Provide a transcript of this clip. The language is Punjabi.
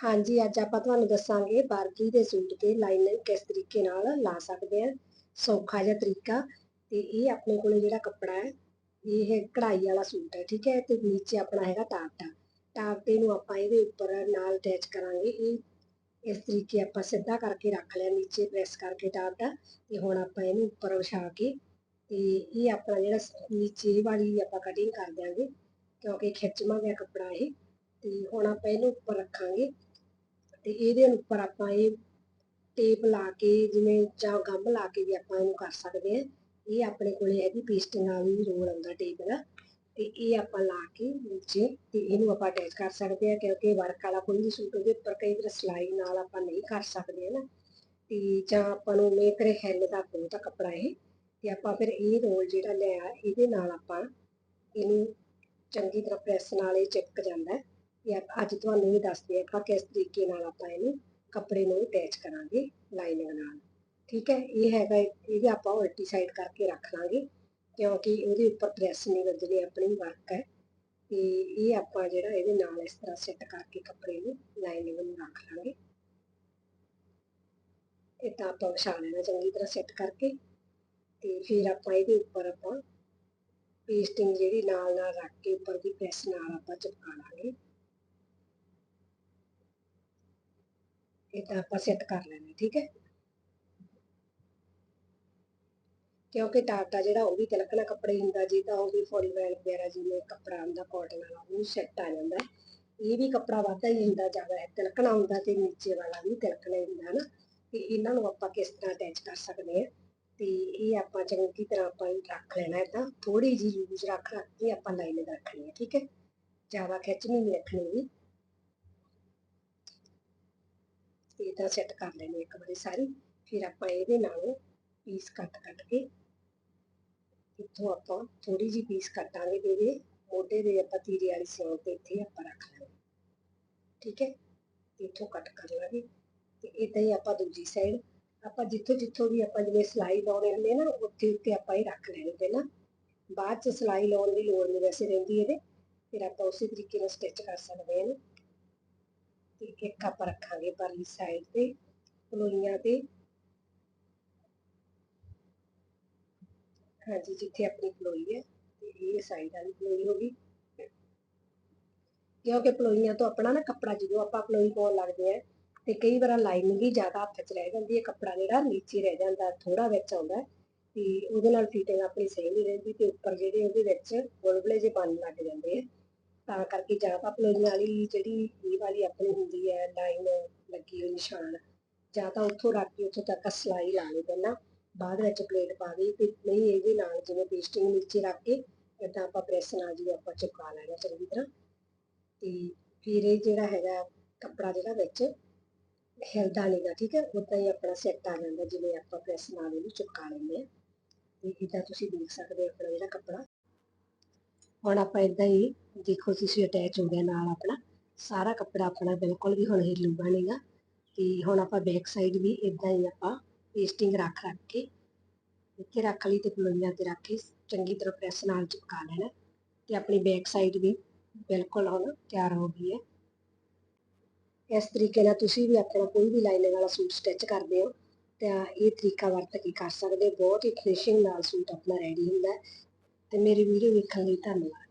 ਹਾਂਜੀ, ਅੱਜ ਆਪਾਂ ਤੁਹਾਨੂੰ ਦੱਸਾਂਗੇ ਬਾਰਬੀ ਦੇ ਸੂਟ ਤੇ ਲਾਈਨਿੰਗ ਕਿਸ ਤਰੀਕੇ ਨਾਲ ਲਾ ਸਕਦੇ ਆ। ਸੌਖਾ ਜਿਹਾ ਤਰੀਕਾ ਤੇ ਇਹ ਆਪਣੇ ਕੋਲ ਜਿਹੜਾ ਕੱਪੜਾ ਹੈ, ਇਹ ਕਢਾਈ ਵਾਲਾ ਸੂਟ ਹੈ, ਠੀਕ ਹੈ? ਤੇ ਨੀਚੇ ਆਪਣਾ ਹੈਗਾ ਟਾਪਟਾ ਟਾਪਟੇ ਨੂੰ ਆਪਾਂ ਇਹਦੇ ਉੱਪਰ ਨਾਲ ਅਟੈਚ ਕਰਾਂਗੇ। ਇਹ ਇਸ ਤਰੀਕੇ ਆਪਾਂ ਸਿੱਧਾ ਕਰਕੇ ਰੱਖ ਲਿਆ, ਨੀਚੇ ਪ੍ਰੈਸ ਕਰਕੇ ਟਾਪਟਾ ਤੇ ਹੁਣ ਆਪਾਂ ਇਹਨੂੰ ਉੱਪਰ ਵਿਛਾ ਕੇ ਤੇ ਇਹ ਆਪਣਾ ਜਿਹੜਾ ਨੀਚੇ ਵਾਲੀ ਆਪਾਂ ਕਟਿੰਗ ਕਰ ਦਿਆਂਗੇ, ਕਿਉਂਕਿ ਖਿੱਚਵਾਂ ਗਿਆ ਕੱਪੜਾ ਇਹ। ਤੇ ਹੁਣ ਆਪਾਂ ਇਹਨੂੰ ਉੱਪਰ ਰੱਖਾਂਗੇ। ਤੇ ਇਹਦੇ ਉੱਪਰ ਆਪਾਂ ਇਹ ਟੇਪ ਲਾ ਕੇ ਜਿਵੇਂ ਜਾਂ ਗੰਮ ਲਾ ਕੇ ਵੀ ਆਪਾਂ ਇਹਨੂੰ ਕਰ ਸਕਦੇ ਆ ਇਹ ਆਪਣੇ ਕੋਲੇ ਹੈਗੀ ਪੇਸਟਿੰਗ ਵਾਲੀ ਰੋਲ ਆਉਂਦਾ ਟੇਪ ਦਾ। ਤੇ ਇਹ ਆਪਾਂ ਲਾ ਕੇ ਨੀਚੇ ਤੇ ਇਹਨੂੰ ਆਪਾਂ ਅਟੈਚ ਕਰ ਸਕਦੇ ਆ ਕਿਉਂਕਿ ਵਰਕ ਵਾਲਾ ਕੋਈ ਵੀ ਸੂਟ ਉਹਦੇ ਉੱਪਰ ਕਈ ਵਾਰ ਸਲਾਈ ਨਾਲ ਆਪਾਂ ਨਹੀਂ ਕਰ ਸਕਦੇ ਨਾ ਤੇ ਜਾਂ ਆਪਾਂ ਨੂੰ ਮੇਕਰੇ ਹੈਲ ਦਾ ਬਹੁਤ ਕੱਪੜਾ ਇਹ। ਤੇ ਆਪਾਂ ਫਿਰ ਇਹ ਰੋਲ ਜਿਹੜਾ ਲਿਆ ਇਹਦੇ ਨਾਲ ਆਪਾਂ ਇਹਨੂੰ ਚੰਗੀ ਤਰ੍ਹਾਂ ਪ੍ਰੈਸ ਨਾਲ ਇਹ ਚਿਪਕ ਜਾਂਦਾ। ਹੈ ਅੱਜ ਤੁਹਾਨੂੰ ਇਹ ਦੱਸਦੇ ਆ ਕਿ ਕਿਸ ਤਰੀਕੇ ਨਾਲ ਆਪਾਂ ਇਹਨੂੰ ਕੱਪੜੇ ਨੂੰ ਅਟੈਚ ਕਰਾਂਗੇ ਲਾਈਨਿੰਗ ਨਾਲ। ਠੀਕ ਹੈ, ਇਹ ਹੈਗਾ ਇਹ ਵੀ ਆਪਾਂ ਉਲਟੀ ਸਾਈਡ ਕਰਕੇ ਰੱਖ ਲਾਂਗੇ, ਕਿਉਂਕਿ ਉਹਦੇ ਉੱਪਰ ਪ੍ਰੈਸ ਨਹੀਂ ਵੱਜਣੀ ਆਪਣੀ ਵਰਕ ਹੈ। ਤੇ ਇਹ ਆਪਾਂ ਜਿਹੜਾ ਇਹਦੇ ਨਾਲ ਇਸ ਤਰ੍ਹਾਂ ਸੈੱਟ ਕਰਕੇ ਕੱਪੜੇ ਨੂੰ ਲਾਈਨਿੰਗ ਨੂੰ ਰੱਖ ਲਾਂਗੇ। ਇਹ ਤਾਂ ਆਪਾਂ ਵਿਛਾ ਲੈਣਾ ਚੰਗੀ ਤਰ੍ਹਾਂ ਸੈੱਟ ਕਰਕੇ, ਤੇ ਫਿਰ ਆਪਾਂ ਇਹਦੇ ਉੱਪਰ ਆਪਾਂ ਪੇਸਟਿੰਗ ਜਿਹੜੀ ਨਾਲ ਨਾਲ ਰੱਖ ਕੇ ਉੱਪਰ ਦੀ ਪ੍ਰੈਸ ਨਾਲ ਆਪਾਂ ਚਿਪਕਾ ਲਾਂਗੇ। ਇਹ ਤਾਂ ਆਪਾਂ ਸੈੱਟ ਕਰ ਲੈਣਾ ਠੀਕ ਹੈ ਕਿਉਂਕਿ ਟਾਟਾ ਜਿਹੜਾ ਉਹ ਵੀ ਤਿਲਕਣਾ ਕੱਪੜੇ ਹੁੰਦਾ ਜੀ ਤਾਂ ਉਹ ਵੀ ਫੋਰੀ ਵੈਲ ਵਗੈਰਾ ਜਿਵੇਂ ਕੱਪੜਾ ਹੁੰਦਾ ਕਾਟਨ ਵਾਲਾ ਉਹ ਸੈੱਟ ਆ ਜਾਂਦਾ ਇਹ ਵੀ ਕੱਪੜਾ ਵਾਧਾ ਹੀ ਹੁੰਦਾ ਜ਼ਿਆਦਾ ਹੈ ਤਿਲਕਣਾ ਹੁੰਦਾ ਤੇ ਨੀਚੇ ਵਾਲਾ ਵੀ ਤਿਲਕਣਾ ਹੀ ਹੁੰਦਾ ਨਾ ਤੇ ਇਹਨਾਂ ਨੂੰ ਆਪਾਂ ਕਿਸ ਤਰ੍ਹਾਂ ਅਟੈਚ ਕਰ ਸਕਦੇ ਆ ਤੇ ਇਹ ਆਪਾਂ ਚੰਗੀ ਤਰ੍ਹਾਂ ਆਪਾਂ ਰੱਖ ਲੈਣਾ ਹੈ ਤਾਂ ਥੋੜੀ ਜੀ ਯੂਜ਼ ਰੱਖ ਰੱਖ ਕੇ ਆਪਾਂ ਲਾਈਨ ਰੱਖਣੀ ਹੈ ਠੀਕ ਹੈ ਜ਼ਿਆਦਾ ਖਿੱਚਣੀ ਨਹੀਂ ਰੱਖਣੀ ਵੀ ਇਹ ਸੈੱਟ ਕਰ ਲੈਣੀ ਇੱਕ ਵਾਰੀ ਸਾਰੀ, ਫਿਰ ਆਪਾਂ ਇਹਦੇ ਨਾਲ ਪੀਸ ਕੱਟ ਕੱਟ ਕੇ ਇੱਥੋਂ ਆਪਾਂ ਥੋੜੀ ਜੀ ਪੀਸ ਕੱਟਾਂਗੇ ਇਹਦੇ ਮੋਢੇ ਦੇ ਆਪਾਂ ਤੀਰੇ ਵਾਲੀ ਸਿਉਂ ਤੇ ਇੱਥੇ ਆਪਾਂ ਰੱਖ ਲਾਂਗੇ ਠੀਕ ਹੈ? ਇੱਥੋਂ ਕੱਟ ਕਰ ਲਾਂਗੇ। ਤੇ ਇਦਾਂ ਹੀ ਆਪਾਂ ਦੂਜੀ ਸਾਈਡ ਆਪਾਂ ਜਿੱਥੋਂ ਜਿੱਥੋਂ ਵੀ ਆਪਾਂ ਜਿਵੇਂ ਸਲਾਈ ਲਾਉਣੇ ਹੁੰਦੇ ਨਾ, ਉੱਥੇ ਉੱਤੇ ਆਪਾਂ ਇਹ ਰੱਖ ਲੈਣੇ ਪਹਿਲਾਂ। ਬਾਅਦ ਚ ਸਲਾਈ ਲਾਉਣ ਦੀ ਲੋੜ ਨਹੀਂ ਵੈਸੇ ਰਹਿੰਦੀ ਇਹਦੇ। ਫਿਰ ਆਪਾਂ ਉਸੇ ਤਰੀਕੇ ਨਾਲ ਸਟਿਚ ਕਰ ਸਕਦੇ ਹਾਂ ਤੇ ਇੱਕ ਆਪਾਂ ਰੱਖਾਂਗੇ ਪਰਲੀ ਸਾਈਡ ਤੇ ਪਲੋਈਆਂ ਤੇ। ਹਾਂਜੀ, ਜਿੱਥੇ ਆਪਣੀ ਪਲੋਈ ਹੈ ਇਹ ਸਾਈਡ ਵਾਲੀ ਪਲੋਈ ਹੋ ਗਈ। ਕਿਉਂਕਿ ਪਲੋਈਆਂ ਤੋਂ ਆਪਣਾ ਨਾ ਕੱਪੜਾ, ਜਦੋਂ ਆਪਾਂ ਪਲੋਈ ਪਾਉਣ ਲੱਗਦੇ ਆ ਤੇ ਕਈ ਵਾਰ ਲਾਈਨਿੰਗ ਹੀ ਜ਼ਿਆਦਾ ਹੱਥ 'ਚ ਰਹਿ ਜਾਂਦੀ ਹੈ, ਕੱਪੜਾ ਜਿਹੜਾ ਨੀਚੇ ਰਹਿ ਜਾਂਦਾ ਥੋੜਾ ਵਿੱਚ ਆਉਂਦਾ ਤੇ ਉਹਦੇ ਨਾਲ ਫਿਟਿੰਗ ਆਪਣੀ ਸਹੀ ਨਹੀਂ ਰਹਿੰਦੀ ਤੇ ਉੱਪਰ ਜਿਹੜੇ ਉਹਦੇ ਵਿੱਚ ਗੁਲਗੁਲੇ ਜੇ ਬਣਨ ਲੱਗ ਜਾਂਦੇ ਆ ਤਾਂ ਕਰਕੇ ਜਾਂ ਜ਼ਿਆਦਾ ਪਲੋਈਆਂ ਵਾਲੀ ਜਿਹੜੀ ਇਹ ਵਾਲੀ ਆਪਣੀ ਹੁੰਦੀ ਹੈ, ਲਾਈਨ ਲੱਗੀ ਹੋਈ ਨਿਸ਼ਾਨ, ਜਾਂ ਤਾਂ ਉੱਥੋਂ ਰੱਖ ਕੇ ਉੱਥੋਂ ਤੱਕ ਸਲਾਈ ਲਾ ਲਈ ਪਹਿਲਾਂ ਬਾਅਦ ਵਿੱਚ ਪਲੇਟ ਪਾ ਦੇ ਤੇ ਨਹੀਂ ਇਹਦੇ ਨਾਲ ਜਿਵੇਂ ਪੇਸਟਿੰਗ ਨੀਚੇ ਰੱਖ ਕੇ ਇਦਾਂ ਆਪਾਂ ਪ੍ਰੈਸ ਨਾਲ ਜੀ ਆਪਾਂ ਚੁਕਾ ਲੈਣਾ ਚੰਗੀ ਤਰ੍ਹਾਂ। ਤੇ ਫਿਰ ਇਹ ਜਿਹੜਾ ਹੈਗਾ ਕੱਪੜਾ ਜਿਹੜਾ ਵਿੱਚ ਹਿਲਦਾ ਨਹੀਂਗਾ ਠੀਕ ਹੈ? ਉਦਾਂ ਹੀ ਆਪਣਾ ਸੈੱਟ ਆ ਜਾਂਦਾ ਜਿਵੇਂ ਆਪਾਂ ਪ੍ਰੈਸ ਨਾਲ ਇਹਨੂੰ ਚੁਕਾ ਲੈਂਦੇ ਆ ਤੇ ਇਦਾਂ ਤੁਸੀਂ ਦੇਖ ਸਕਦੇ ਹੋ ਆਪਣਾ ਜਿਹੜਾ ਕੱਪੜਾ। ਹੁਣ ਆਪਾਂ ਇਦਾਂ ਹੀ ਦੇਖੋ ਤੁਸੀਂ ਅਟੈਚ ਹੋ ਗਿਆ ਨਾਲ ਆਪਣਾ, ਸਾਰਾ ਕੱਪੜਾ ਆਪਣਾ ਬਿਲਕੁਲ ਵੀ ਹੁਣ ਹਿੱਲੂਗਾ ਨਹੀਂਗਾ ਤੇ ਹੁਣ ਆਪਾਂ ਬੈਕ ਸਾਈਡ ਵੀ ਇਦਾਂ ਹੀ ਆਪਾਂ ਪੇਸਟਿੰਗ ਰੱਖ ਰੱਖ ਕੇ, ਇੱਥੇ ਰੱਖ ਲਈ ਤੇ ਪਲੋਈਆਂ ਤੇ ਰੱਖ ਕੇ ਚੰਗੀ ਤਰ੍ਹਾਂ ਪ੍ਰੈਸ ਨਾਲ ਚਿਪਕਾ ਲੈਣਾ। ਤੇ ਆਪਣੀ ਬੈਕ ਸਾਈਡ ਵੀ ਬਿਲਕੁਲ ਹੁਣ ਤਿਆਰ ਹੋ ਗਈ ਹੈ। ਇਸ ਤਰੀਕੇ ਨਾਲ ਤੁਸੀਂ ਵੀ ਆਪਣਾ ਕੋਈ ਵੀ ਲਾਈਨਿੰਗ ਵਾਲਾ ਸੂਟ ਸਟਿਚ ਕਰਦੇ ਹੋ, ਤਾਂ ਇਹ ਤਰੀਕਾ ਵਰਤ ਕੇ ਕਰ ਸਕਦੇ ਬਹੁਤ ਹੀ ਫਿਨਿਸ਼ਿੰਗ ਨਾਲ ਸੂਟ ਆਪਣਾ ਰੈਡੀ ਹੁੰਦਾ ਅਤੇ ਮੇਰੀ ਵੀਡੀਓ ਵੇਖਣ ਲਈ ਧੰਨਵਾਦ।